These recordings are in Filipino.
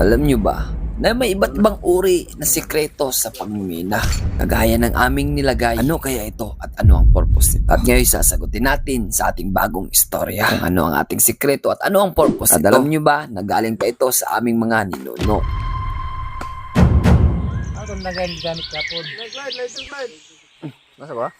Alam nyo ba, na may iba't ibang uri na sikreto sa pagmimina. Kagaya ng aming nilagay, ano kaya ito at ano ang purpose nito? At ngayon sasagutin natin sa ating bagong istorya kung ano ang ating sikreto at ano ang purpose at alam nyo ba, nagaling pa ito sa aming mga ninuno. Ako nagay gamit kapon. Nasa ba?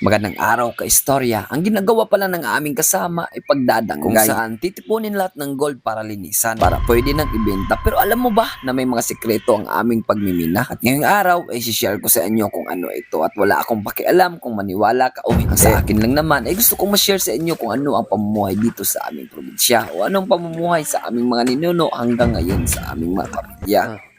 Magandang araw ka istorya. Ang ginagawa pala ng aming kasama ay pagdadanggay. Kung saan titipunin lahat ng gold para linisan. Para pwede nang ibenta. Pero alam mo ba na may mga sikreto ang aming pagmimina? At ngayong araw ay share ko sa inyo kung ano ito. At wala akong pakialam kung maniwala ka o hindi. Ang sa akin lang naman ay gusto kong ma-share sa inyo kung ano ang pamumuhay dito sa aming probinsya. O anong pamumuhay sa aming mga ninuno hanggang ngayon sa aming mga pamilya.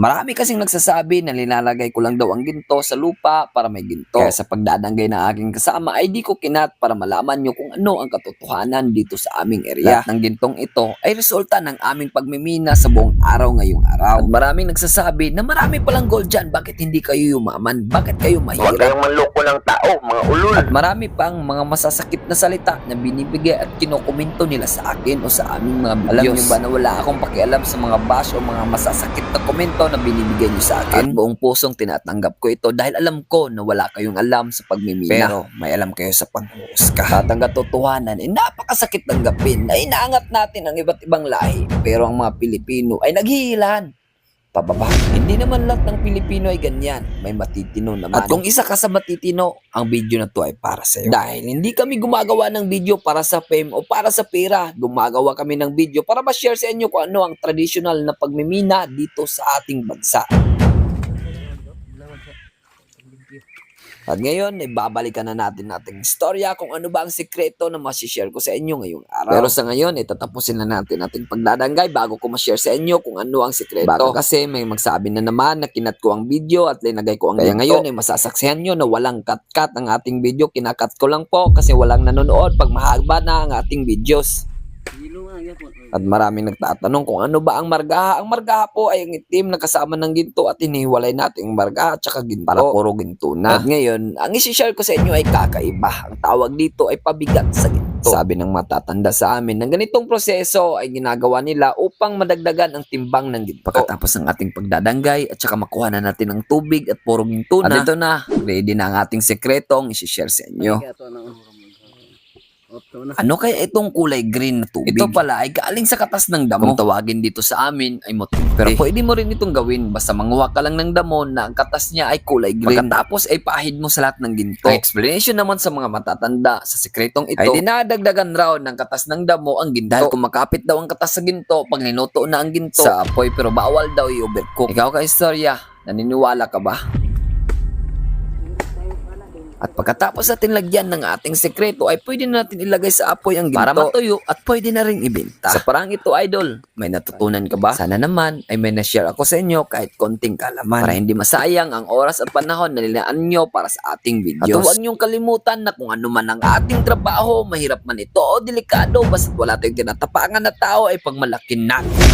Marami kasing nagsasabi na nilalagay ko lang daw ang ginto sa lupa para may ginto. Kaya sa pagdadanggay ng aking kasama ay di ko kinat para malaman nyo kung ano ang katotohanan dito sa aming area. Lahat ng gintong ito ay resulta ng aming pagmimina sa buong araw ngayong araw. At maraming nagsasabi na marami palang gold dyan. Bakit hindi kayo yumaman? Bakit kayo Huwag mahirap? kayong manloko ng tao, mga ulul. At marami pang mga masasakit na salita na binibigay at kinokomento nila sa akin o sa aming mga videos. Alam niyo ba na wala akong pakialam sa mga bash o mga masasakit na komento na binibigay niyo sa akin? At buong pusong tinatanggap ko ito dahil alam ko na wala kayong alam sa pagmimina. Pero may alam kayo sa panghuhusga. At ang katotohanan ay napakasakit tanggapin na inaangat natin ang iba't ibang lahi. Pero ang mga Pilipino ay naghihilan pababa. Hindi naman lahat ng Pilipino ay ganyan. May matitino naman. At kung isa ka sa matitino, ang video na to ay para sa iyo. Dahil hindi kami gumagawa ng video para sa fame o para sa pera. Gumagawa kami ng video para ma-share sa inyo kung ano ang traditional na pagmimina dito sa ating bansa. At ngayon, ibabalikan na natin nating istorya kung ano ba ang sikreto na masishare ko sa inyo ngayong araw. Pero sa ngayon, itatapusin na natin ating pagdadanggay bago ko ma-share sa inyo kung ano ang sikreto. Bago kasi may magsabi na naman na kinat ko ang video at linagay ko ang Kaya ngayon ay masasaksihan nyo na walang cut-cut ang ating video. Kinakat ko lang po kasi walang nanonood pag mahaba na ang ating videos. At maraming nagtatanong kung ano ba ang margaha. Ang margaha po ay ang itim na kasama ng ginto at hinihiwalay natin ang margaha at saka ginto. Para puro ginto na. At ngayon, ang isi-share ko sa inyo ay kakaiba. Ang tawag dito ay pabigat sa ginto. Sabi ng matatanda sa amin, ng ganitong proseso ay ginagawa nila upang madagdagan ang timbang ng ginto. Pagkatapos ng ating pagdadanggay at saka makuha na natin ng tubig at puro ginto na. At ito na, ready na ang ating sekretong isi-share sa inyo. Ano kaya itong kulay green na tubig? Ito pala ay galing sa katas ng damo. Kung tawagin dito sa amin ay motive. Pero pwede mo rin itong gawin basta manguha ka lang ng damo na ang katas niya ay kulay green. Pagkatapos ay paahid mo sa lahat ng ginto. Ang explanation naman sa mga matatanda sa sikretong ito ay dinadagdagan raw ng katas ng damo ang ginto. Dahil kung makapit daw ang katas sa ginto pag niluto na ang ginto sa apoy pero bawal daw i-overcook. Ikaw ka istorya, naniniwala ka ba? At pagkatapos natin lagyan ng ating sekreto ay pwede na natin ilagay sa apoy ang ginto para matuyo at pwede na rin ibenta. Sa parang ito idol, may natutunan ka ba? Sana naman ay may na-share ako sa inyo kahit konting kalaman para hindi masayang ang oras at panahon na nilaan nyo para sa ating videos. At huwag niyong kalimutan na kung ano man ang ating trabaho, mahirap man ito o delikado, basta wala tayong tinatapangan na tao ay pagmalakin natin.